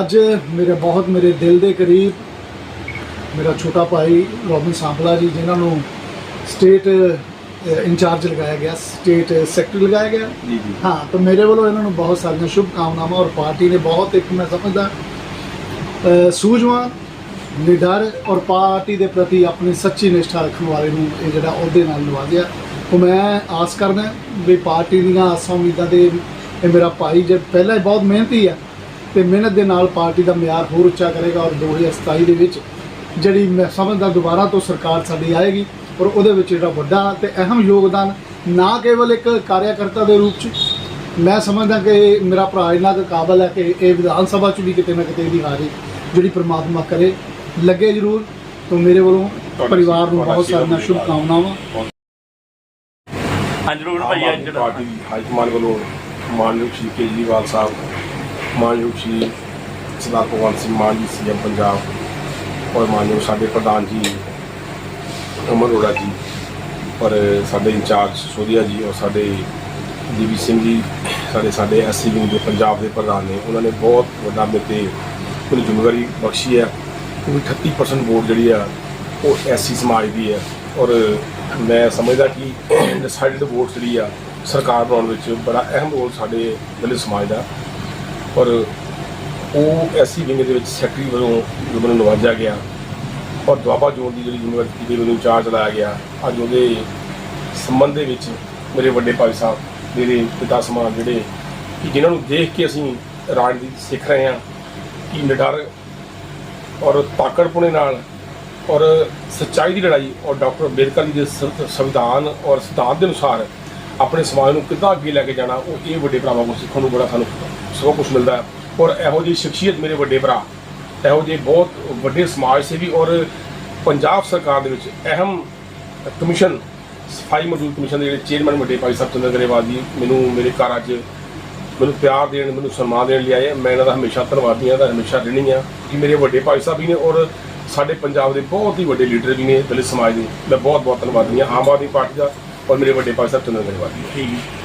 ਅੱਜ ਮੇਰੇ ਬਹੁਤ ਮੇਰੇ ਦਿਲ ਦੇ ਕਰੀਬ ਮੇਰਾ ਛੋਟਾ ਭਾਈ ਰੋਬਿਨ ਸਾਂਪਲਾ ਜੀ ਜਿਨ੍ਹਾਂ ਨੂੰ ਸਟੇਟ ਇੰਚਾਰਜ ਲਗਾਇਆ ਗਿਆ ਸਟੇਟ ਸੈਕਟਰੀ ਲਗਾਇਆ ਗਿਆ। ਜੀ ਜੀ। ਹਾਂ ਤਾਂ ਮੇਰੇ ਵੱਲੋਂ ਇਹਨਾਂ ਨੂੰ ਬਹੁਤ ਸਾਰੀਆਂ ਸ਼ੁਭ ਕਾਮਨਾਵਾਂ ਔਰ ਪਾਰਟੀ ਨੇ ਬਹੁਤ ਇੱਕ ਮੈਂ ਸਮਝਦਾ ਸੂਝਵਾਨ ਨਿਡਰ ਔਰ ਪਾਰਟੀ ਦੇ ਪ੍ਰਤੀ ਆਪਣੀ ਸੱਚੀ ਨਿਸ਼ਠਾ ਰੱਖਣ ਵਾਲੇ ਨੂੰ ਇਹ ਜਿਹੜਾ ਅਹੁਦੇ ਨਾਲ ਨਵਾਜ਼ਿਆ। ਉਹ ਮੈਂ ਆਸ ਕਰਦਾ ਵੀ ਪਾਰਟੀ ਦੀਆਂ ਆਸਾਂ ਉਮੀਦਾਂ ਦੇ ਇਹ ਮੇਰਾ ਭਾਈ ਜੇ ਪਹਿਲਾਂ ਹੀ ਬਹੁਤ ਮਿਹਨਤੀ ਹੈ ਤੇ ਮਿਹਨਤ ਦੇ ਨਾਲ ਪਾਰਟੀ ਦਾ ਮਿਆਰ ਹੋਰ ਉੱਚਾ ਕਰੇਗਾ ਔਰ 2027 ਦੇ ਵਿੱਚ ਜਿਹੜੀ ਮੈਂ ਸਮਝਦਾ ਦੁਬਾਰਾ ਤੋਂ ਸਰਕਾਰ ਸਾਡੀ ਆਏਗੀ ਔਰ ਉਹਦੇ ਵਿੱਚ ਜਿਹੜਾ ਵੱਡਾ ਤੇ ਅਹਿਮ ਯੋਗਦਾਨ ਨਾ ਕੇਵਲ ਇੱਕ ਕਾਰਿਆਕਰਤਾ ਦੇ ਰੂਪ 'ਚ ਮੈਂ ਸਮਝਦਾ ਕਿ ਮੇਰਾ ਭਰਾ ਇੰਨਾ ਕੁ ਕਾਬਲ ਹੈ ਕਿ ਇਹ ਵਿਧਾਨ ਸਭਾ 'ਚ ਵੀ ਕਿਤੇ ਨਾ ਕਿਤੇ ਇਹਦੀ ਹਾਜ਼ਰੀ ਜਿਹੜੀ ਪ੍ਰਮਾਤਮਾ ਕਰੇ ਲੱਗੇ ਜ਼ਰੂਰ। ਤੋਂ ਮੇਰੇ ਵੱਲੋਂ ਪਰਿਵਾਰ ਨੂੰ ਬਹੁਤ ਸਾਰੀਆਂ ਸ਼ੁਭ ਕਾਮਨਾਵਾਂ ਆਮ ਭਾਈ ਅੱਜ ਪਾਰਟੀ ਹਾਈ ਕਮਾਂਡ ਵੱਲੋਂ ਮਾਨਯੋਗ ਸ਼੍ਰੀ ਕੇਜਰੀਵਾਲ ਸਾਹਿਬ ਮਾਨਯੋਗ ਸ਼੍ਰੀ ਸਰਦਾਰ ਭਗਵੰਤ ਸਿੰਘ ਮਾਨ ਜੀ, ਸੀਐਮ ਪੰਜਾਬ ਔਰ ਮਾਨਯੋਗ ਸਾਡੇ ਪ੍ਰਧਾਨ ਜੀ ਅਮਰ ਅਰੋੜਾ ਜੀ, ਔਰ ਸਾਡੇ ਇੰਚਾਰਜ ਸੋਧੀਆ ਜੀ ਔਰ ਸਾਡੇ ਦੀਵੀ ਸਿੰਘ ਜੀ, ਸਾਡੇ ਸਾਡੇ ਐਸਸੀ ਵਿੰਗ ਦੇ ਪੰਜਾਬ ਦੇ ਪ੍ਰਧਾਨ ਨੇ, ਉਹਨਾਂ ਨੇ ਬਹੁਤ ਵੱਡਾ ਮੇਰੇ ਮੈਨੂੰ ਜ਼ਿੰਮੇਵਾਰੀ ਬਖਸ਼ੀ ਹੈ। ਕਿਉਂਕਿ 38% ਵੋਟ ਜਿਹੜੀ ਆ, ਉਹ ਐਸਸੀ ਸਮਾਜ ਦੀ ਹੈ। ਔਰ ਮੈਂ ਸਮਝਦਾ ਕਿ ਡਿਸਾਈਡਡ ਵੋਟ ਜਿਹੜੀ ਆ, ਸਰਕਾਰ ਬਣਾਉਣ ਵਿੱਚ ਬੜਾ ਅਹਿਮ ਰੋਲ ਸਾਡੇ ਦਲਿਤ ਸਮਾਜ ਦਾ। ਔਰ ਉਹ ਐਸੀ ਵਿੰਗ ਦੇ ਵਿੱਚ ਸੈਕਟਰੀ ਵੱਲੋਂ ਜੋ ਮੈਨੂੰ ਨਵਾਜਿਆ ਗਿਆ, ਔਰ ਦੁਆਬਾ ਜ਼ੋਨ ਦੀ ਜਿਹੜੀ ਯੂਨੀਵਰਸਿਟੀ ਦੇ ਮੈਨੂੰ ਇੰਚਾਰਜ ਲਾਇਆ ਗਿਆ, ਅੱਜ ਉਹਦੇ ਸੰਬੰਧ ਦੇ ਵਿੱਚ ਮੇਰੇ ਵੱਡੇ ਭਾਈ ਸਾਹਿਬ, ਮੇਰੇ ਪਿਤਾ ਸਮਾਨ ਜਿਹੜੇ, ਕਿ ਜਿਨ੍ਹਾਂ ਨੂੰ ਦੇਖ ਕੇ ਅਸੀਂ ਰਾਜਨੀਤੀ ਸਿੱਖ ਰਹੇ ਹਾਂ, ਕਿ ਨਿਡਰ ਔਰ ਤਾਕੜਪੁਣੇ ਨਾਲ, ਔਰ ਸੱਚਾਈ ਦੀ ਲੜਾਈ, ਔਰ ਡਾਕਟਰ ਅੰਬੇਦਕਰ ਜੀ ਦੇ ਸ- ਸੰਵਿਧਾਨ ਔਰ ਸਿਧਾਂਤ ਦੇ ਅਨੁਸਾਰ ਆਪਣੇ ਸਮਾਜ ਨੂੰ ਕਿੱਦਾਂ ਅੱਗੇ ਲੈ ਕੇ ਜਾਣਾ, ਉਹ ਇਹ ਵੱਡੇ ਭਰਾਵਾਂ ਕੋਲ ਸਿੱਖਣ ਨੂੰ ਬੜਾ ਸਾਨੂੰ ਸਭ ਕੁਝ ਮਿਲਦਾ ਹੈ। ਔਰ ਇਹੋ ਜਿਹੀ ਸ਼ਖਸੀਅਤ ਮੇਰੇ ਵੱਡੇ ਭਰਾ, ਇਹੋ ਜਿਹੇ ਬਹੁਤ ਵੱਡੇ ਸਮਾਜ ਸੇਵੀ ਔਰ ਪੰਜਾਬ ਸਰਕਾਰ ਦੇ ਵਿੱਚ ਅਹਿਮ ਕਮਿਸ਼ਨ, ਸਫ਼ਾਈ ਮਜ਼ਦੂਰ ਕਮਿਸ਼ਨ ਦੇ ਜਿਹੜੇ ਚੇਅਰਮੈਨ ਵੱਡੇ ਭਾਈ ਸਾਹਿਬ ਚੰਦਰ ਗਰੇਵਾਲ ਜੀ, ਮੈਨੂੰ ਮੇਰੇ ਘਰ ਅੱਜ ਮੈਨੂੰ ਪਿਆਰ ਦੇਣ, ਮੈਨੂੰ ਸਨਮਾਨ ਦੇਣ ਲਈ ਆਏ ਮੈਂ ਇਹਨਾਂ ਦਾ ਹਮੇਸ਼ਾ ਧੰਨਵਾਦੀ ਹਾਂ ਦਾ ਹਮੇਸ਼ਾ ਰਹਿਣੀ ਆ ਕਿ ਮੇਰੇ ਵੱਡੇ ਭਾਈ ਸਾਹਿਬ ਵੀ ਨੇ ਔਰ ਸਾਡੇ ਪੰਜਾਬ ਦੇ ਬਹੁਤ ਹੀ ਵੱਡੇ ਲੀਡਰ ਵੀ ਨੇ, ਦਲਿਤ ਸਮਾਜ ਦੇ। ਮੈਂ ਬਹੁਤ ਬਹੁਤ ਧੰਨਵਾਦੀ ਹਾਂ। ਆਮ ਆਦਮੀ ਪਾਰਟੀ ਦਾ ਔਰ ਮੇਰੇ ਵੱਡੇ ਭਾਈ ਸਾਹਿਬ ਚੰਦਰ ਗਰੇਵਾਲ ਜੀ ਠੀਕ। ਹੈ